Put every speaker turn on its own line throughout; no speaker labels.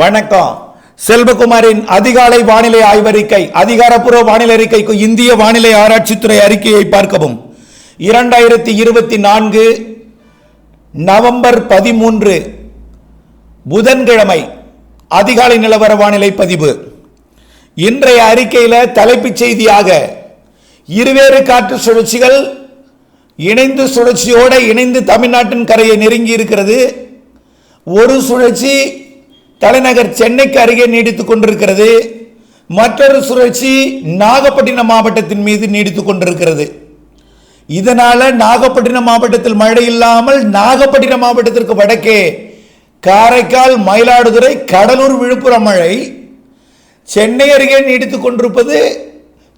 வணக்கம். செல்வகுமாரின் அதிகாலை வானிலை ஆய்வறிக்கை அதிகாரப்பூர்வ வானிலை அறிக்கைக்கு இந்திய வானிலை ஆராய்ச்சித்துறை அறிக்கையை பார்க்கவும். இரண்டாயிரத்தி இருபத்தி நான்கு நவம்பர் பதிமூன்று புதன்கிழமை அதிகாலை நிலவர வானிலை பதிவு. இன்றைய அறிக்கையில் தலைப்புச் செய்தியாக இருவேறு காற்று சுழற்சிகள் இணைந்து சுழற்சியோடு இணைந்து தமிழ்நாட்டின் கரையை நெருங்கி இருக்கிறது ஒரு சுழற்சி தலைநகர் சென்னைக்கு அருகே நீடித்துக் கொண்டிருக்கிறது. மற்றொரு சுழற்சி நாகப்பட்டினம் மாவட்டத்தின் மீது நீடித்துக் கொண்டிருக்கிறது. இதனால் நாகப்பட்டினம் மாவட்டத்தில் மழை இல்லாமல் நாகப்பட்டினம் மாவட்டத்திற்கு வடக்கே காரைக்கால் மயிலாடுதுறை கடலூர் விழுப்புரம் மழை. சென்னை அருகே நீடித்துக் கொண்டிருப்பது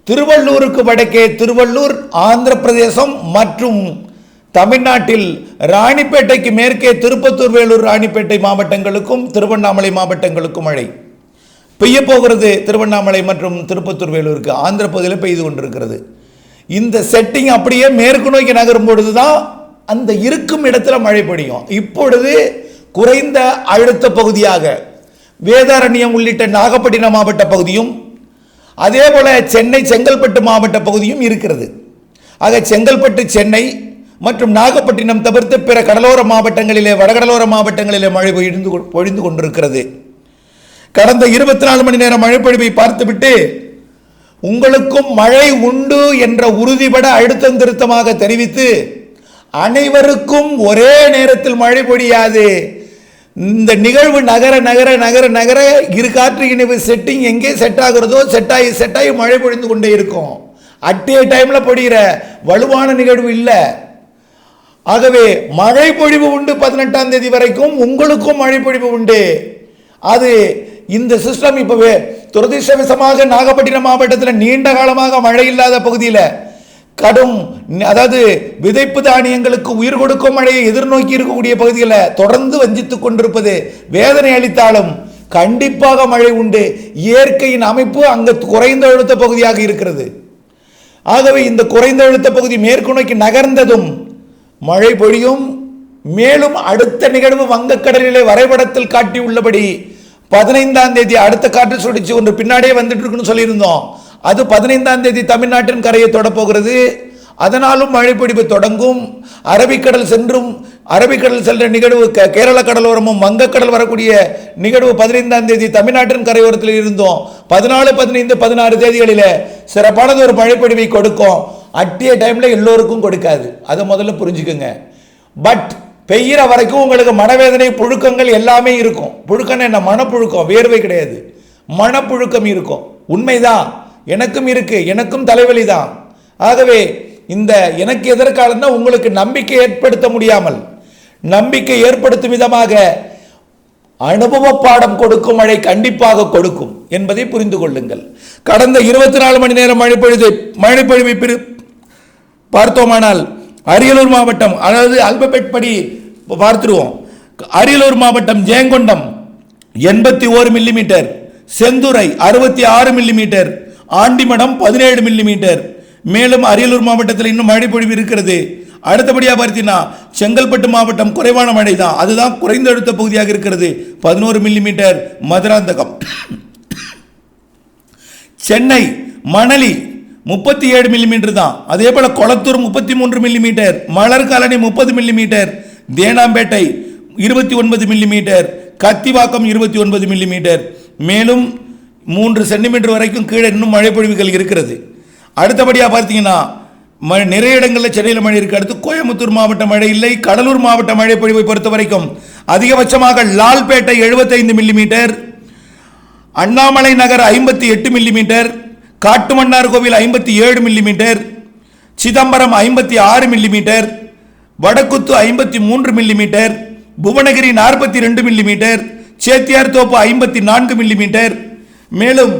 திருவள்ளூருக்கு வடக்கே திருவள்ளூர் ஆந்திர பிரதேசம் மற்றும் தமிழ்நாட்டில் ராணிப்பேட்டைக்கு மேற்கே திருப்பத்தூர் வேலூர் ராணிப்பேட்டை மாவட்டங்களுக்கும் திருவண்ணாமலை மாவட்டங்களுக்கும் மழை. பெய்ய போகிறது திருவண்ணாமலை மற்றும் திருப்பத்தூர் வேலூருக்கு. ஆந்திர பகுதியில் பெய்து கொண்டிருக்கிறது. இந்த செட்டிங் அப்படியே மேற்கு நோக்கி நகரும் பொழுது தான் அந்த இருக்கும் இடத்துல மழை பொழியும் இப்பொழுது குறைந்த அழுத்த பகுதியாக வேதாரண்யம் உள்ளிட்ட நாகப்பட்டினம் மாவட்ட பகுதியும் அதே போல சென்னை செங்கல்பட்டு மாவட்ட பகுதியும் இருக்கிறது. ஆக செங்கல்பட்டு சென்னை மற்றும் நாகப்பட்டினம் தவிர்த்து பிற கடலோர மாவட்டங்களிலே வடகடலோர மாவட்டங்களிலே மழை பொழிந்து கொ- பொழிந்து கொண்டிருக்கிறது. கடந்த இருபத்தி நாலு மணி நேரம் மழை பார்த்துவிட்டு உங்களுக்கும் மழை உண்டு என்ற உறுதிபட அழுத்தம் திருத்தமாக தெரிவித்து அனைவருக்கும் ஒரே நேரத்தில் மழை பொழியாது. இந்த நிகழ்வு நகர நகர நகர நகர இரு காற்று இணைவு செட்டிங் எங்கே செட் ஆகுறதோ செட் ஆகி செட் ஆகி மழை பொழிந்து கொண்டே இருக்கும். அட்டே டைமில் பொடிகிற வலுவான நிகழ்வு இல்லை. ஆகவே மழை பொழிவு உண்டு பதினெட்டாம் தேதி வரைக்கும் உங்களுக்கும் மழை பொழிவு உண்டு. அது இந்த சிஸ்டம் இப்பவே துரதிர்ஷ்டவசமாக நாகப்பட்டினம் மாவட்டத்தில் நீண்ட காலமாக மழை இல்லாத பகுதியில் கடும் அதாவது விதைப்பு தானியங்களுக்கு உயிர் கொடுக்கும் மழையை எதிர்நோக்கி இருக்கக்கூடிய பகுதியில் தொடர்ந்து வஞ்சித்துக் கொண்டிருப்பது வேதனை அளித்தாலும் கண்டிப்பாக மழை உண்டு. இயற்கையின் அமைப்பு அங்கு குறைந்த அழுத்த பகுதியாக இருக்கிறது. ஆகவே இந்த குறைந்த அழுத்த பகுதி மேற்கு நோக்கி நகர்ந்ததும் மழை பொழியும் மேலும் அடுத்த நிகழ்வு வங்கக்கடலிலே வரைபடத்தில் காட்டியுள்ளபடி பதினைந்தாம் தேதி அடுத்த காற்று சுழற்சி ஒன்று பின்னாடியே வந்துட்டு இருக்குன்னு சொல்லியிருந்தோம். அது பதினைந்தாம் தேதி தமிழ்நாட்டின் கரையை தொடப்போகிறது. அதனாலும் மழை பொழிவு தொடங்கும். அரபிக்கடல் சென்றும் அரபிக்கடல் சென்ற நிகழ்வு கேரள கடலோரமும் வங்கக்கடல் வரக்கூடிய நிகழ்வு பதினைந்தாம் தேதி தமிழ்நாட்டின் கரையோரத்தில் இருந்தோம். பதினாலு பதினைந்து பதினாறு தேதிகளில் சிறப்பானது ஒரு மழைப்பொழிவை கொடுக்கும். அட்டிய டைமில் எல்லோருக்கும் கொடுக்காது. அதை முதல்ல புரிஞ்சுக்குங்க. பட் பெய்கிற வரைக்கும் உங்களுக்கு மனவேதனை புழுக்கங்கள் எல்லாமே இருக்கும். புழுக்கம்னு என்ன? மனப்புழுக்கம். வேர்வை கிடையாது. மனப்புழுக்கம் இருக்கும். உண்மைதான். எனக்கும் இருக்கு. எனக்கும் தலைவலி தான். ஆகவே இந்த எனக்கு எதிர்காலம் உங்களுக்கு நம்பிக்கை ஏற்படுத்த முடியாமல் நம்பிக்கை ஏற்படுத்தும் விதமாக அனுபவ பாடம் கொடுக்கும் மழை கண்டிப்பாக கொடுக்கும் என்பதை புரிந்து கொள்ளுங்கள். கடந்த இருபத்தி நாலு மணி நேரம் மழை பொழுது மழை பொழிவை பிரி பார்த்தோமானால் அரியலூர் மாவட்டம் அதாவது அல்பபெட் படி பார்த்துருவோம். அரியலூர் மாவட்டம் ஜெயங்கொண்டம் எண்பத்தி ஓரு மில்லிமீட்டர் செந்துறை அறுபத்தி ஆறு மில்லிமீட்டர் ஆண்டிமடம் பதினேழு மில்லிமீட்டர் மேலும் அரியலூர் மாவட்டத்தில் இன்னும் மழை பொழிவு இருக்கிறது. அடுத்தபடியாக பார்த்தீங்கன்னா செங்கல்பட்டு மாவட்டம் குறைவான மழை தான் அதுதான் குறைந்த அழுத்த பகுதியாக இருக்கிறது. பதினோரு மில்லிமீட்டர் மதுராந்தகம். சென்னை மணலி முப்பத்தி ஏழு மில்லிமீட்டர் தான். அதே போல் கொளத்தூர் முப்பத்தி மூன்று மில்லிமீட்டர் மலர் காலனி முப்பது மில்லிமீட்டர் தேனாம்பேட்டை இருபத்தி ஒன்பது மில்லிமீட்டர் கத்திவாக்கம் இருபத்தி ஒன்பது மில்லிமீட்டர் மேலும் மூன்று சென்டிமீட்டர் வரைக்கும் கீழே இன்னும் மழைப்பொழிவுகள் இருக்கிறது. அடுத்தபடியாக பார்த்தீங்கன்னா ம நிறைய இடங்களில் சென்னையில் மழை இருக்கு. அடுத்து கோயம்புத்தூர் மாவட்ட மழை இல்லை. கடலூர் மாவட்ட மழை பொழிவை பொறுத்த வரைக்கும் அதிகபட்சமாக லால்பேட்டை எழுபத்தைந்து மில்லிமீட்டர் அண்ணாமலை நகர் ஐம்பத்தி எட்டு மில்லிமீட்டர் காட்டுமன்னார் கோவில் ஐம்பத்தி ஏழு மில்லிமீட்டர் சிதம்பரம் ஐம்பத்தி ஆறு மில்லிமீட்டர் வடக்குத்து ஐம்பத்தி மூன்று மில்லிமீட்டர் புவனகிரி நாற்பத்தி ரெண்டு மில்லிமீட்டர் சேத்தியார் தோப்பு ஐம்பத்தி நான்கு மில்லிமீட்டர் மேலும்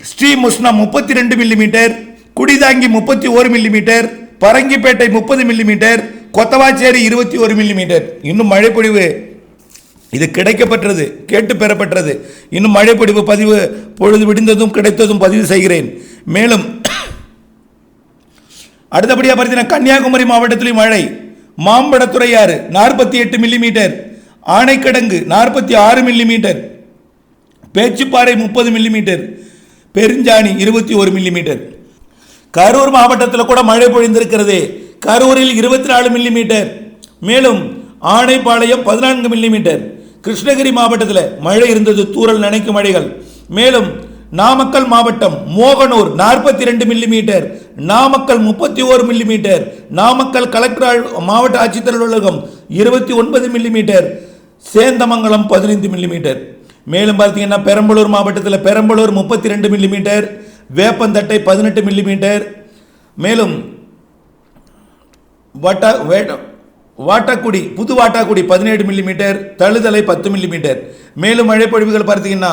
ஸ்ரீ முஸ்னா முப்பத்தி ரெண்டு மில்லிமீட்டர் குடிதாங்கி முப்பத்தி ஒரு மில்லிமீட்டர் பரங்கிப்பேட்டை முப்பது மில்லிமீட்டர் கொத்தவாச்சேரி இருபத்தி ஒரு மில்லிமீட்டர் இன்னும் மழை பொழிவு இது கிடைக்கப்பெற்றது கேட்டு பெறப்பட்டது இன்னும் மழை பதிவு பொழுது விடிந்ததும் கிடைத்ததும் பதிவு செய்கிறேன். மேலும் அடுத்தபடியாக பார்த்தீங்கன்னா கன்னியாகுமரி மாவட்டத்திலும் மழை. மாம்பழத்துறையாறு நாற்பத்தி எட்டு மில்லிமீட்டர் ஆனைக்கடங்கு நாற்பத்தி ஆறு மில்லிமீட்டர் பேச்சுப்பாறை முப்பது மில்லிமீட்டர் பெருஞ்சாணி இருபத்தி ஒரு மில்லிமீட்டர் கரூர் மாவட்டத்தில் கூட மழை பொழிந்திருக்கிறது. கரூரில் இருபத்தி நாலு மில்லிமீட்டர் மேலும் ஆனைப்பாளையம் பதினான்கு மில்லிமீட்டர் கிருஷ்ணகிரி மாவட்டத்தில் மழை இருந்தது தூறல் நனைக்கும் மழைகள். மேலும் நாமக்கல் மாவட்டம் மோகனூர் நாற்பத்தி ரெண்டு மில்லிமீட்டர் நாமக்கல் முப்பத்தி ஓரு மில்லிமீட்டர் நாமக்கல் கலெக்டர் மாவட்ட ஆட்சித்தலைவர் அலுவலகம் இருபத்தி ஒன்பது மில்லிமீட்டர் சேந்தமங்கலம் பதினைந்து மில்லிமீட்டர். மேலும் பார்த்தீங்கன்னா பெரம்பலூர் மாவட்டத்தில் பெரம்பலூர் முப்பத்தி ரெண்டு மில்லிமீட்டர் வேப்பந்தட்டை பதினெட்டு மில்லிமீட்டர். மேலும் வட்ட வாட்டாக்குடி புது வாட்டாக்குடி பதினேழு மில்லிமீட்டர் தழுதலை பத்து மில்லிமீட்டர் மேலும் மழைப்பொழிவுகள் பார்த்தீங்கன்னா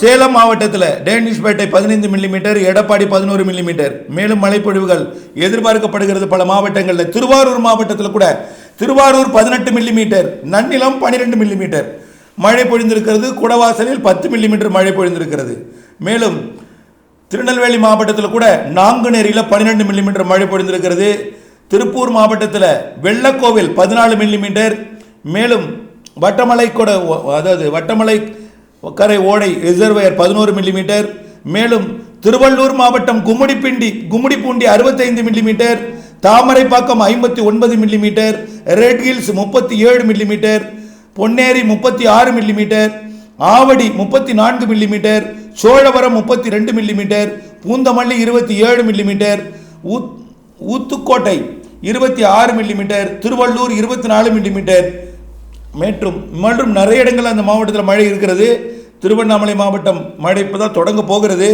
சேலம் மாவட்டத்தில் டேனிஷ்பேட்டை பதினைந்து மில்லிமீட்டர் எடப்பாடி பதினோரு மில்லிமீட்டர் மேலும் மழைப்பொழிவுகள் எதிர்பார்க்கப்படுகிறது பல மாவட்டங்களில். திருவாரூர் மாவட்டத்தில் கூட திருவாரூர் பதினெட்டு மில்லிமீட்டர் நன்னிலம் பன்னிரெண்டு மில்லிமீட்டர் மழை பொழிந்திருக்கிறது. குடவாசலில் பத்து மில்லிமீட்டர் மழை பொழிந்திருக்கிறது. மேலும் திருநெல்வேலி மாவட்டத்தில் கூட நாங்குநேரியில் பன்னிரெண்டு மில்லிமீட்டர் மழை பொழிந்திருக்கிறது. திருப்பூர் மாவட்டத்தில் வெள்ளக்கோவில் பதினாலு மில்லிமீட்டர் மேலும் வட்டமலை கூட அதாவது வட்டமலை கரை ஓடை ரிசர்வயர் பதினோரு மில்லிமீட்டர் மேலும் திருவள்ளூர் மாவட்டம் கும்முடிப்பிண்டி கும்மிடிப்பூண்டி அறுபத்தைந்து மில்லிமீட்டர் தாமரைப்பாக்கம் ஐம்பத்தி ஒன்பது மில்லிமீட்டர் ரெட் ஹில்ஸ் முப்பத்தி ஏழு மில்லிமீட்டர் பொன்னேரி முப்பத்தி ஆறு மில்லிமீட்டர் ஆவடி முப்பத்தி நான்கு மில்லிமீட்டர் சோழவரம் முப்பத்தி ரெண்டு மில்லிமீட்டர் பூந்தமல்லி இருபத்தி ஏழு மில்லிமீட்டர் ஊத் ஊத்துக்கோட்டை இருபத்தி ஆறு மில்லிமீட்டர் திருவள்ளூர் இருபத்தி நாலு மில்லிமீட்டர் மற்றும் மற்றும் நிறைய இடங்கள் அந்த மாவட்டத்தில் மழை இருக்கிறது. திருவண்ணாமலை மாவட்டம் மழை இப்போ தான் தொடங்க போகிறது.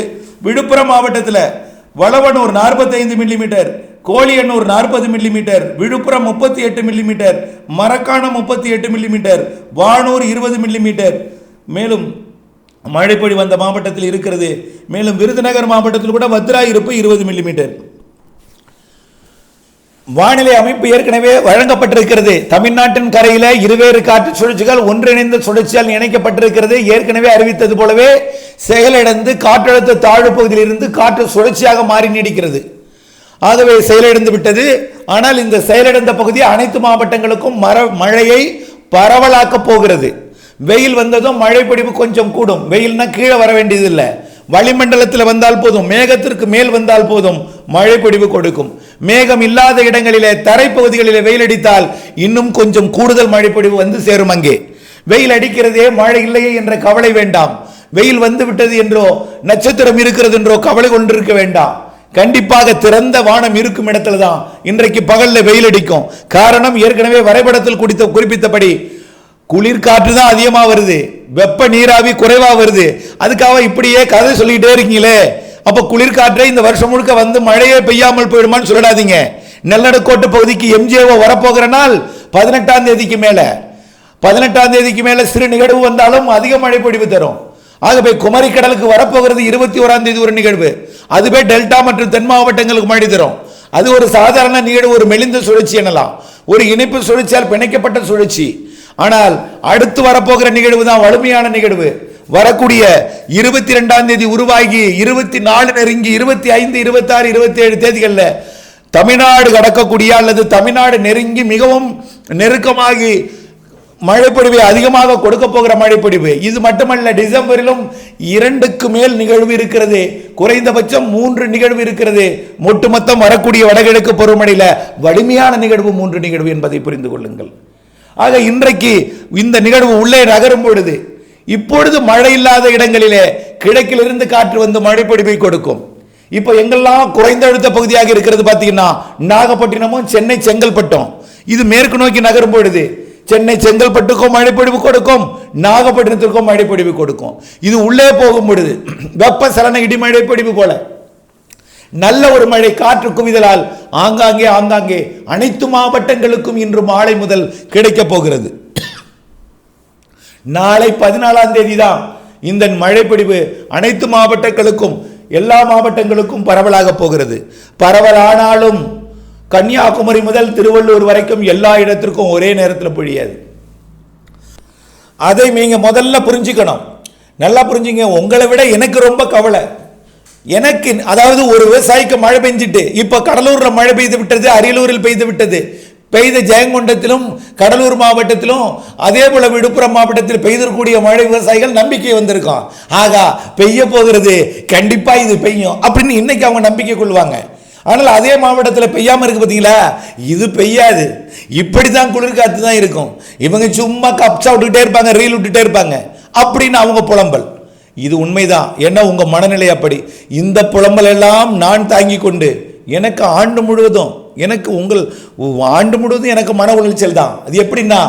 விழுப்புரம் மாவட்டத்தில் வளவனூர் நாற்பத்தைந்து மில்லிமீட்டர் கோழியன்னூர் நாற்பது மில்லிமீட்டர் விழுப்புரம் முப்பத்தி எட்டு மில்லிமீட்டர் மரக்காணம் முப்பத்தி எட்டு மில்லிமீட்டர் வானூர் இருபது மில்லிமீட்டர் மேலும் மழைப்பொழி வந்த மாவட்டத்தில் இருக்கிறது. மேலும் விருதுநகர் மாவட்டத்தில் கூட வத்ரா இருப்பு இருபது மில்லிமீட்டர் வானிலை அமைப்பு ஏற்கனவே வழங்கப்பட்டிருக்கிறது. தமிழ்நாட்டின் கரையில் இருவேறு காற்று சுழற்சிகள் ஒன்றிணைந்த சுழற்சியால் இணைக்கப்பட்டிருக்கிறது. ஏற்கனவே அறிவித்தது போலவே செயலிழந்து காற்றழுத்த தாழ்வு பகுதியிலிருந்து காற்று சுழற்சியாக மாறி நீடிக்கிறது. ஆகவே செயலிழந்து விட்டது. ஆனால் இந்த செயலிழந்த பகுதி அனைத்து மாவட்டங்களுக்கும் மர மழையை பரவலாக்கப் போகிறது. வெயில் வந்ததும் மழை பிடிப்பு கொஞ்சம் கூடும். வெயில்னா கீழே வர வேண்டியதில்லை. வளிமண்டலத்தில் வந்தால் போதும் மேகத்திற்கு மேல் வந்தால் போதும் மழை பொழிவு கொடுக்கும். மேகம் இல்லாத இடங்களிலே தரைப்பகுதிகளிலே வெயில் அடித்தால் இன்னும் கொஞ்சம் கூடுதல் மழை பொழிவு வந்து சேரும் அங்கே. வெயில் அடிக்கிறதே மழை இல்லையே என்ற கவலை வேண்டாம். வெயில் வந்து விட்டது என்றோ நட்சத்திரம் இருக்கிறது என்றோ கவலை கொண்டிருக்க வேண்டாம். கண்டிப்பாக திறந்த வானம் இருக்கும் இடத்துல தான் இன்றைக்கு பகல்ல வெயில் அடிக்கும். காரணம் ஏற்கனவே வரைபடத்தில் குடித்த குறிப்பித்தபடி குளிர்காற்று தான் அதிகமாக வருது. வெப்ப நீராவி குறைவாக வருது. அதுக்காக இப்படியே கதை சொல்லிக்கிட்டே இருக்கீங்களே. அப்போ குளிர்காற்றே இந்த வருஷம் முழுக்க வந்து மழையே பெய்யாமல் போயிடுமான்னு சொல்லிடாதீங்க நெல்லடக்கோட்டு பகுதிக்கு எம்ஜிஓ வரப்போகிற நாள் பதினெட்டாம் தேதிக்கு மேலே. பதினெட்டாம் தேதிக்கு மேலே சிறு நிகழ்வு வந்தாலும் அதிக மழை பொழிவு தரும். ஆகவே குமரி கடலுக்கு வரப்போகிறது இருபத்தி ஓராம் தேதி ஒரு நிகழ்வு. அதுவே டெல்டா மற்றும் தென் மாவட்டங்களுக்கு மழை தரும். அது ஒரு சாதாரண நிகழ்வு ஒரு மெலிந்த சுழற்சி எனலாம். ஒரு இணைப்பு சுழற்சியால் பிணைக்கப்பட்ட சுழற்சி. ஆனால் அடுத்து வரப்போகிற நிகழ்வு தான் வலிமையான நிகழ்வு. வரக்கூடிய இருபத்தி ரெண்டாம் தேதி உருவாகி இருபத்தி நாலு நெருங்கி இருபத்தி ஐந்து இருபத்தி ஆறு இருபத்தி ஏழு தேதிகளில் தமிழ்நாடு கடக்கக்கூடிய அல்லது தமிழ்நாடு நெருங்கி மிகவும் நெருக்கமாகி மழைப்பொழிவை அதிகமாக கொடுக்க போகிற மழைப்பொழிவு. இது மட்டுமல்ல டிசம்பரிலும் இரண்டுக்கு மேல் நிகழ்வு இருக்கிறது. குறைந்தபட்சம் மூன்று நிகழ்வு இருக்கிறது. ஒட்டுமொத்தம் வரக்கூடிய வடகிழக்கு பருவமழையில் வலிமையான நிகழ்வு மூன்று நிகழ்வு என்பதை புரிந்து கொள்ளுங்கள். ஆக இன்றைக்கு இந்த நிகழ்வு உள்ளே நகரும் பொழுது இப்பொழுது மழை இல்லாத இடங்களிலே கிழக்கிலிருந்து காற்று வந்து மழைப்பொழிவை கொடுக்கும். இப்போ எங்கெல்லாம் குறைந்த அழுத்த பகுதியாக இருக்கிறது பார்த்தீங்கன்னா நாகப்பட்டினமும் சென்னை செங்கல்பட்டும். இது மேற்கு நோக்கி நகரும் பொழுது சென்னை செங்கல்பட்டுக்கும் மழைப்பொழிவு கொடுக்கும் நாகப்பட்டினத்திற்கும் மழைப்பொழிவு கொடுக்கும். இது உள்ளே போகும் பொழுது வெப்ப சலன இடி மழைப்பொழிவு போல. நல்ல ஒரு மழை காற்று குவிதலால் ஆங்காங்கே ஆங்காங்கே அனைத்து மாவட்டங்களுக்கும் இன்று மாலை முதல் கிடைக்கப் போகிறது. நாளை பதினாலாம் தேதி தான் இந்த மழைப்பொழிவு அனைத்து மாவட்டங்களுக்கும் எல்லா மாவட்டங்களுக்கும் பரவலாக போகிறது. பரவலானாலும் கன்னியாகுமரி முதல் திருவள்ளூர் வரைக்கும் எல்லா இடத்திற்கும் ஒரே நேரத்தில் பொழியாது. அதை நீங்கள் முதல்ல புரிஞ்சுக்கணும். நல்லா புரிஞ்சுங்க. உங்களை விட எனக்கு ரொம்ப கவலை. எனக்கு அதாவது ஒரு விவசாயிக்கு மழை பெஞ்சிட்டு இப்போ கடலூரில் மழை பெய்து விட்டது அரியலூரில் பெய்து விட்டது. பெய்த ஜெயங்கொண்டத்திலும் கடலூர் மாவட்டத்திலும் அதே போல விழுப்புரம் மாவட்டத்தில் பெய்திருக்கூடிய மழை விவசாயிகள் நம்பிக்கை வந்திருக்கும் ஆகா பெய்ய போகிறது. கண்டிப்பாக இது பெய்யும். அப்படின்னு இன்னைக்கு அவங்க நம்பிக்கை கொள்வாங்க. ஆனால் அதே மாவட்டத்தில் பெய்யாமல் இருக்கு பார்த்தீங்களா இது பெய்யாது. இப்படி தான் குளிர்காத்து தான் இருக்கும். இவங்க சும்மா கப்ஸா விட்டுக்கிட்டே இருப்பாங்க ரீல் விட்டுட்டே இருப்பாங்க. அப்படின்னு அவங்க புலம்பல். இது உண்மைதான் என்ன உங்கள் மனநிலை அப்படி? இந்த புலம்பல் எல்லாம் நான் தாங்கி கொண்டு எனக்கு ஆண்டு முழுவதும் எனக்கு உங்கள் ஆண்டு முழுவதும் எனக்கு மன உளைச்சல் தான். அது எப்படின்னா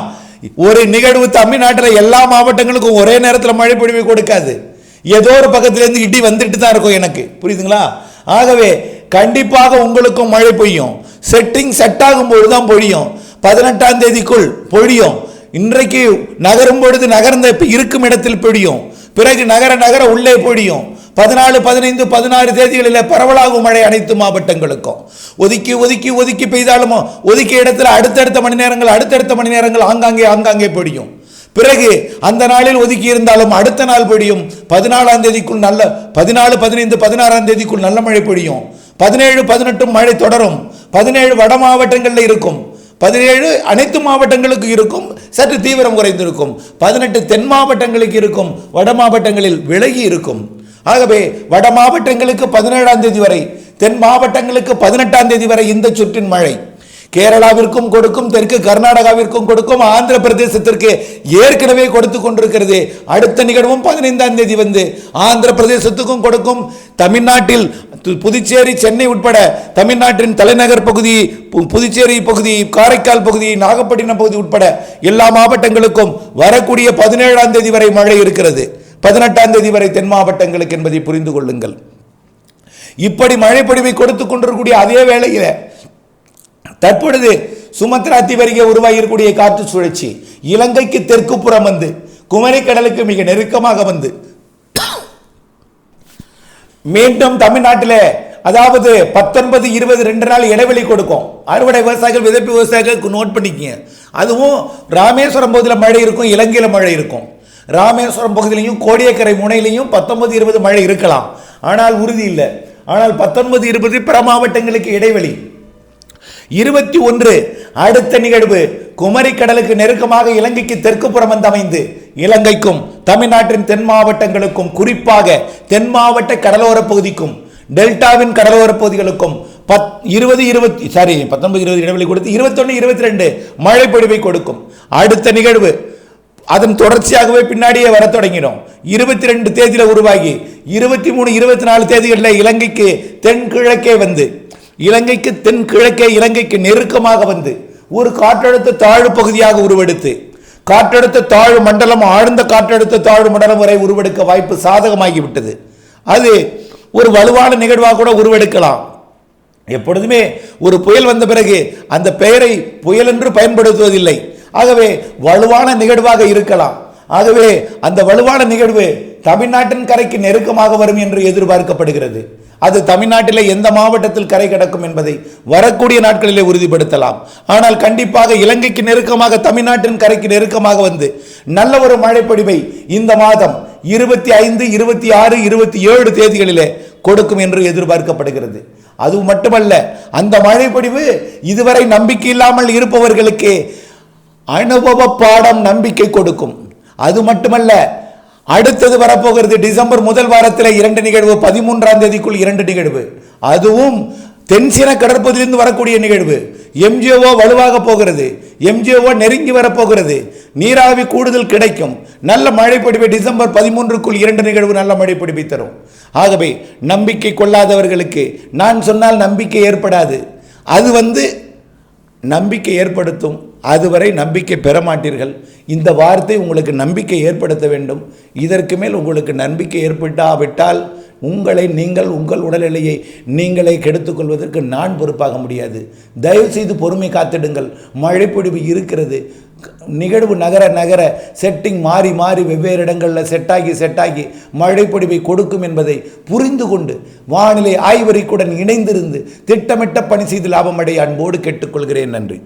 ஒரு நிகழ்வு தமிழ்நாட்டில் எல்லா மாவட்டங்களுக்கும் ஒரே நேரத்தில் மழை பொழிவை கொடுக்காது. ஏதோ ஒரு பக்கத்துலேருந்து இடி வந்துட்டு தான் இருக்கும் எனக்கு. புரியுதுங்களா? ஆகவே கண்டிப்பாக உங்களுக்கும் மழை பெய்யும். செட்டிங் செட் ஆகும்போது தான் பொழியும். பதினெட்டாம் தேதிக்குள் பொழியும். இன்றைக்கு நகரும் பொழுது நகர்ந்த இருக்கும் இடத்தில் பொழியும். பிறகு நகர நகர உள்ளே பொழியும் பதினாலு பதினைந்து பதினாறு தேதிகளில் பரவலாகும் மழை அனைத்து மாவட்டங்களுக்கும். ஒதுக்கி ஒதுக்கி ஒதுக்கி பெய்தாலும் ஒதுக்கிய இடத்துல அடுத்தடுத்த மணி நேரங்கள் அடுத்தடுத்த மணி நேரங்கள் ஆங்காங்கே ஆங்காங்கே பொடியும் பிறகு அந்த நாளில் ஒதுக்கி இருந்தாலும் அடுத்த நாள் பொடியும் பதினாலாம் தேதிக்குள் நல்ல பதினாலு பதினைந்து பதினாறாம் தேதிக்குள் நல்ல மழை பொழியும் பதினேழு பதினெட்டும் மழை தொடரும். பதினேழு வட மாவட்டங்களில் இருக்கும். பதினேழு அனைத்து மாவட்டங்களுக்கு இருக்கும் சற்று தீவிரம் குறைந்திருக்கும். பதினெட்டு தென் மாவட்டங்களுக்கு இருக்கும் வட மாவட்டங்களில் விலகி இருக்கும். ஆகவே வட மாவட்டங்களுக்கு பதினேழாம் தேதி வரை தென் மாவட்டங்களுக்கு பதினெட்டாம் தேதி வரை இந்த சுற்றின் மழை. கேரளாவிற்கும் கொடுக்கும் தெற்கு கர்நாடகாவிற்கும் கொடுக்கும் ஆந்திர பிரதேசத்திற்கு ஏற்கனவே கொடுத்து கொண்டிருக்கிறது. அடுத்த நிகழ்வும் பதினைந்தாம் தேதி வந்து ஆந்திர பிரதேசத்துக்கும் கொடுக்கும். தமிழ்நாட்டில் புதுச்சேரி சென்னை உட்பட தமிழ்நாட்டின் தலைநகர் பகுதி பு- புதுச்சேரி பகுதி காரைக்கால் பகுதி நாகப்பட்டினம் பகுதி உட்பட எல்லா மாவட்டங்களுக்கும் வரக்கூடிய பதினேழாம் தேதி வரை மழை இருக்கிறது. பதினெட்டாம் தேதி வரை தென் மாவட்டங்களுக்கு என்பதை புரிந்து கொள்ளுங்கள். இப்படி மழை பொழிவை கொடுத்து கொண்டிருக்கக்கூடிய அதே வேளையில் தற்பொழுது சுமத்ரா தீவரிகை உருவாகியிருக்கூடிய காற்று சுழற்சி இலங்கைக்கு தெற்கு புறம் வந்து குமரி கடலுக்கு மிக நெருக்கமாக வந்து. மீண்டும் தமிழ்நாட்டில் அதாவது பத்தொன்பது இருபது ரெண்டு நாள் இடைவெளி கொடுக்கும். அறுவடை விவசாயிகள் விதைப்பு விவசாயிகளுக்கு நோட் பண்ணிக்கங்க. அதுவும் ராமேஸ்வரம் பகுதியில் மழை இருக்கும் இலங்கையில் மழை இருக்கும். ராமேஸ்வரம் பகுதியிலையும் கோடியக்கரை முனையிலையும் பத்தொன்பது இருபது மழை இருக்கலாம். ஆனால் உறுதி இல்லை. ஆனால் பத்தொன்பது இருபது பிற மாவட்டங்களுக்கு இடைவெளி. இருபத்தி ஒன்று. அடுத்த நிகழ்வு குமரி கடலுக்கு நெருக்கமாக இலங்கைக்கு தெற்கு புறம் வந்து அமைந்து இலங்கைக்கும் தமிழ்நாட்டின் தென் மாவட்டங்களுக்கும் குறிப்பாக தென் மாவட்ட கடலோர பகுதிக்கும் டெல்டாவின் கடலோர பகுதிகளுக்கும் பத் இருபது இருபத்தி சாரி பத்தொன்பது இருபது இடைவெளி கொடுத்து இருபத்தொன்று இருபத்தி ரெண்டு மழை பொழிவை கொடுக்கும். அடுத்த நிகழ்வு அதன் தொடர்ச்சியாகவே பின்னாடியே வர தொடங்கினோம். இருபத்தி ரெண்டு தேதியில் உருவாகி இருபத்தி மூணு இருபத்தி நாலு தேதிகளில் இலங்கைக்கு தென்கிழக்கே வந்து இலங்கைக்கு தென்கிழக்கே இலங்கைக்கு நெருக்கமாக வந்து ஒரு காற்றழுத்த தாழ்வு பகுதியாக உருவெடுத்து காற்றழுத்த தாழ்வு மண்டலம் ஆழ்ந்த காற்றழுத்த தாழ்வு மண்டலம் வரை உருவெடுக்க வாய்ப்பு சாதகமாகிவிட்டது. அது ஒரு வலுவான நிகழ்வாக கூட உருவெடுக்கலாம். எப்பொழுதுமே ஒரு புயல் வந்த பிறகு அந்த பெயரை புயல் என்று பயன்படுத்துவதில்லை. ஆகவே வலுவான நிகழ்வாக இருக்கலாம். ஆகவே அந்த வலுவான நிகழ்வு தமிழ்நாட்டின் கரைக்கு நெருக்கமாக வரும் என்று எதிர்பார்க்கப்படுகிறது. அது தமிழ்நாட்டில் எந்த மாவட்டத்தில் கரை கடக்கும் என்பதை வரக்கூடிய நாட்களிலே உறுதிப்படுத்தலாம். ஆனால் கண்டிப்பாக இலங்கைக்கு நெருக்கமாக தமிழ்நாட்டின் கரைக்கு நெருக்கமாக வந்து நல்ல ஒரு மழைப்பொழிவை இந்த மாதம் இருபத்தி ஐந்து இருபத்தி ஆறு இருபத்தி ஏழு தேதிகளிலே கொடுக்கும் என்று எதிர்பார்க்கப்படுகிறது. அது மட்டுமல்ல அந்த மழைப்பொழிவு இதுவரை நம்பிக்கை இல்லாமல் இருப்பவர்களுக்கு அனுபவ பாடம் நம்பிக்கை கொடுக்கும். அது மட்டுமல்ல அடுத்தது வரப்போகிறது டிசம்பர் முதல் வாரத்தில் இரண்டு நிகழ்வு பதிமூன்றாம் தேதிக்குள் இரண்டு நிகழ்வு. அதுவும் தென்சீன கடற்பகுதியிலிருந்து வரக்கூடிய நிகழ்வு. எம்ஜிஓ வலுவாக போகிறது. எம்ஜிஓ நெருங்கி வரப்போகிறது. நீராவி கூடுதல் கிடைக்கும். நல்ல மழைப்பொழிவை டிசம்பர் பதிமூன்றுக்குள் இரண்டு நிகழ்வு நல்ல மழைப்பொழிவை தரும். ஆகவே நம்பிக்கை கொள்ளாதவர்களுக்கு நான் சொன்னால் நம்பிக்கை ஏற்படாது. அது வந்து நம்பிக்கை ஏற்படுத்தும் அதுவரை நம்பிக்கை பெற மாட்டீர்கள் இந்த வார்த்தை உங்களுக்கு நம்பிக்கை ஏற்படுத்த வேண்டும். இதற்கு மேல் உங்களுக்கு நம்பிக்கை ஏற்பட்டாவிட்டால் உங்களை நீங்கள் உங்கள் உடல்நிலையை நீங்களே கெடுத்துக்கொள்வதற்கு நான் பொறுப்பாக முடியாது. தயவு செய்து பொறுமை காத்திடுங்கள். மழைப்பொழிவு இருக்கிறது. நிகழ்வு நகர நகர செட்டிங் மாறி மாறி வெவ்வேறு இடங்களில் செட்டாகி செட்டாகி மழைப்பொழிவை கொடுக்கும் என்பதை புரிந்து கொண்டு வானிலை ஆய்வறிக்குடன் இணைந்திருந்து திட்டமிட்ட பணி செய்து லாபமடைய அன்போடு கேட்டுக்கொள்கிறேன். நன்றி.